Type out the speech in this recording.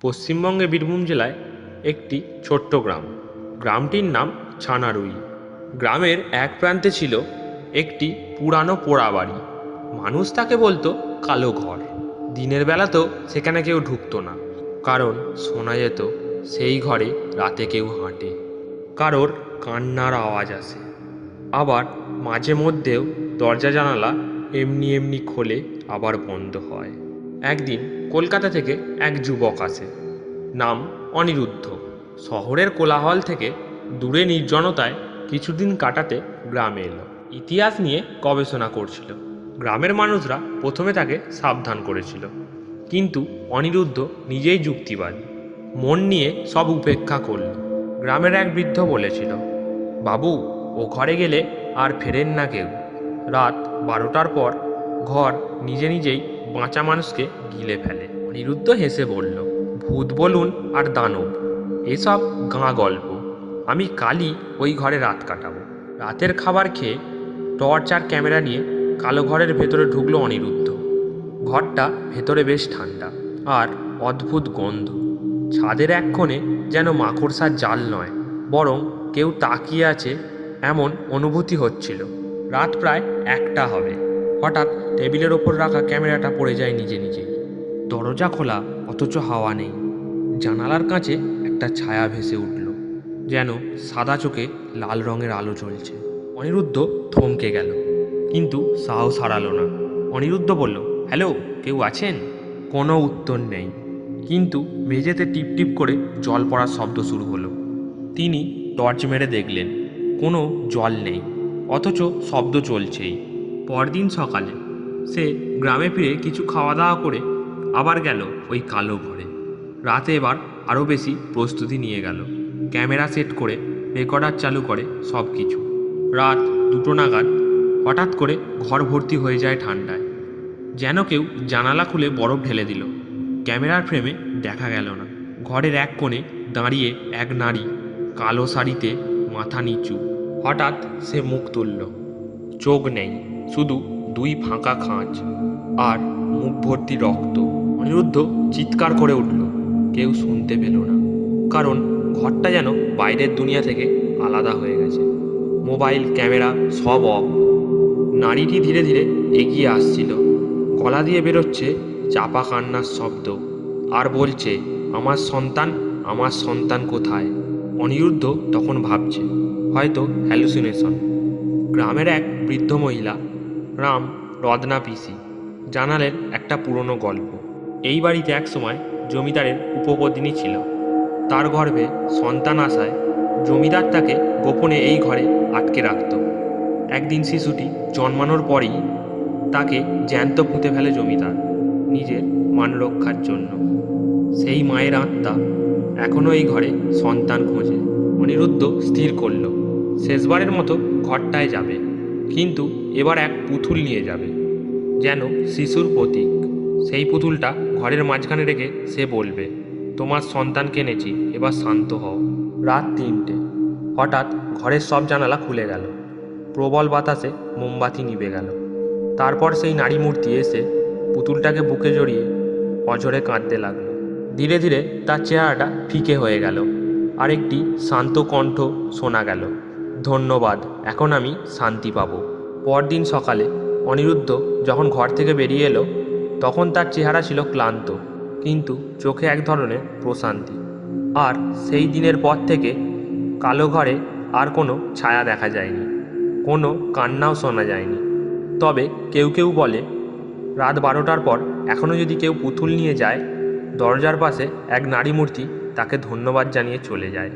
পশ্চিমবঙ্গের বীরভূম জেলায় একটি ছোট্ট গ্রাম। গ্রামটির নাম ছানারুই। গ্রামের এক প্রান্তে ছিল একটি পুরানো পোড়া বাড়ি। মানুষ তাকে বলতো কালো ঘর। দিনের বেলাতেও সেখানে কেউ ঢুকতো না। কারণ শোনা যেত সেই ঘরে রাতে কেউ হাঁটে। কারোর কান্নার আওয়াজ আসে। আবার মাঝে মধ্যেও দরজা জানালা এমনি এমনি খোলে আবার বন্ধ হয়। একদিন কলকাতা থেকে এক যুবক আসে। নাম অনিরুদ্ধ। শহরের কোলাহল থেকে দূরে নির্জনতায় কিছুদিন কাটাতে গ্রামে এলো। ইতিহাস নিয়ে গবেষণা করছিল। গ্রামের মানুষরা প্রথমে তাকে সাবধান করেছিল। কিন্তু অনিরুদ্ধ নিজেই যুক্তিবাদী। মন নিয়ে সব উপেক্ষা করল। গ্রামের এক বৃদ্ধ বলেছিল, বাবু, ও ঘরে গেলে আর ফেরেন না কেউ। রাত বারোটার পর ঘর নিজে নিজেই বাঁচা মানুষকে গিলে ফেলে। অনিরুদ্ধ হেসে বলল, ভূত বলুন আর দানব, এসব গাঁ গল্প। আমি কালই ওই ঘরে রাত কাটাবো। রাতের খাবার খেয়ে টর্চ আর ক্যামেরা নিয়ে কালো ঘরের ভেতরে ঢুকলো অনিরুদ্ধ। ঘরটা ভেতরে বেশ ঠান্ডা আর অদ্ভুত গন্ধ। ছাদের এক কোণে যেন মাকড়সার জাল নয়, বরং কেউ তাকিয়ে আছে এমন অনুভূতি হচ্ছিল। রাত প্রায় একটা হবে। হঠাৎ টেবিলের ওপর রাখা ক্যামেরাটা পড়ে যায় নিজে নিজে। দরজা খোলা, অথচ হাওয়া নেই। জানালার কাছে একটা ছায়া ভেসে উঠল, যেন সাদা চোখে লাল রঙের আলো জ্বলছে। অনিরুদ্ধ থমকে গেল, কিন্তু সাহস হারালো না। অনিরুদ্ধ বলল, হ্যালো, কেউ আছেন? কোনো উত্তর নেই, কিন্তু মেঝেতে টিপ টিপ করে জল পড়ার শব্দ শুরু হলো। তিনি টর্চ মেরে দেখলেন, কোনো জল নেই, অথচ শব্দ চলছেই। পরদিন সকালে সে গ্রামে ফিরে কিছু খাওয়া দাওয়া করে আবার গেল ওই কালো ঘরে। রাতে এবার আরও বেশি প্রস্তুতি নিয়ে গেল। ক্যামেরা সেট করে, রেকর্ডার চালু করে সব কিছু রাত দুটো নাগাদ হঠাৎ করে ঘর ভর্তি হয়ে যায় ঠান্ডায়। যেন কেউ জানালা খুলে বরফ ঢেলে দিল। ক্যামেরার ফ্রেমে দেখা গেল না। ঘরের এক কোণে দাঁড়িয়ে এক নারী কালো শাড়িতে মাথা নিচু। হঠাৎ সে মুখ তুলল। চোখ নেই। শুধু দুই ফাঁকা খাঁজ আর মুখ ভর্তি রক্ত। অনিরুদ্ধ চিৎকার করে উঠল। কেউ শুনতে পেল না। কারণ ঘরটা যেন বাইরের দুনিয়া থেকে আলাদা হয়ে গেছে। মোবাইল, ক্যামেরা সব অফ। নারীটি ধীরে ধীরে এগিয়ে আসছিল। গলা দিয়ে বেরোচ্ছে চাপা কান্নার শব্দ। আর বলছে, আমার সন্তান আমার সন্তান কোথায়? অনিরুদ্ধ তখন ভাবছে। হয়তো হ্যালুসিনেশন গ্রামের এক বৃদ্ধ মহিলা, রাম রদনা পিসি, জানালেন একটা পুরনো গল্প। এই বাড়িতে এক সময় জমিদারের উপপত্নী ছিল। তার গর্ভে সন্তান আসায় জমিদার তাকে গোপনে এই ঘরে আটকে রাখত। একদিন শিশুটি জন্মানোর পরেই তাকে জ্যান্ত পুঁতে ফেলে জমিদার নিজের মান রক্ষার জন্য। সেই মায়ের আত্মা এখনও এই ঘরে সন্তান খোঁজে। অনিরুদ্ধ স্থির করল। শেষবারের মতো ঘরটায় যাবে, কিন্তু এবার এক পুতুল নিয়ে যাবে, যেন শিশুর প্রতীক। সেই পুতুলটা ঘরের মাঝখানে রেখে সে বলবে, তোমার সন্তানকে এনেছি, এবার শান্ত হও। রাত তিনটে। হঠাৎ ঘরের সব জানালা খুলে গেল। প্রবল বাতাসে মোমবাতি নিভে গেল। তারপর সেই নারী মূর্তি এসে পুতুলটাকে বুকে জড়িয়ে অঝরে কাঁদতে লাগল। ধীরে ধীরে তার চেহারাটা ফিকে হয়ে গেল। আরেকটি শান্ত কণ্ঠ শোনা গেল। ধন্যবাদ, এখন আমি শান্তি পাবো। পরদিন সকালে অনিরুদ্ধ যখন ঘর থেকে বেরিয়ে এলো, তখন তার চেহারা ছিল ক্লান্ত, কিন্তু চোখে এক ধরনের প্রশান্তি। আর সেই দিনের পর থেকে কালো ঘরে আর কোনো ছায়া দেখা যায়নি, কোনো কান্নাও শোনা যায়নি। তবে কেউ কেউ বলে, রাত বারোটার পর এখনও যদি কেউ পুতুল নিয়ে যায়, দরজার পাশে এক নারী মূর্তি তাকে ধন্যবাদ জানিয়ে চলে যায়।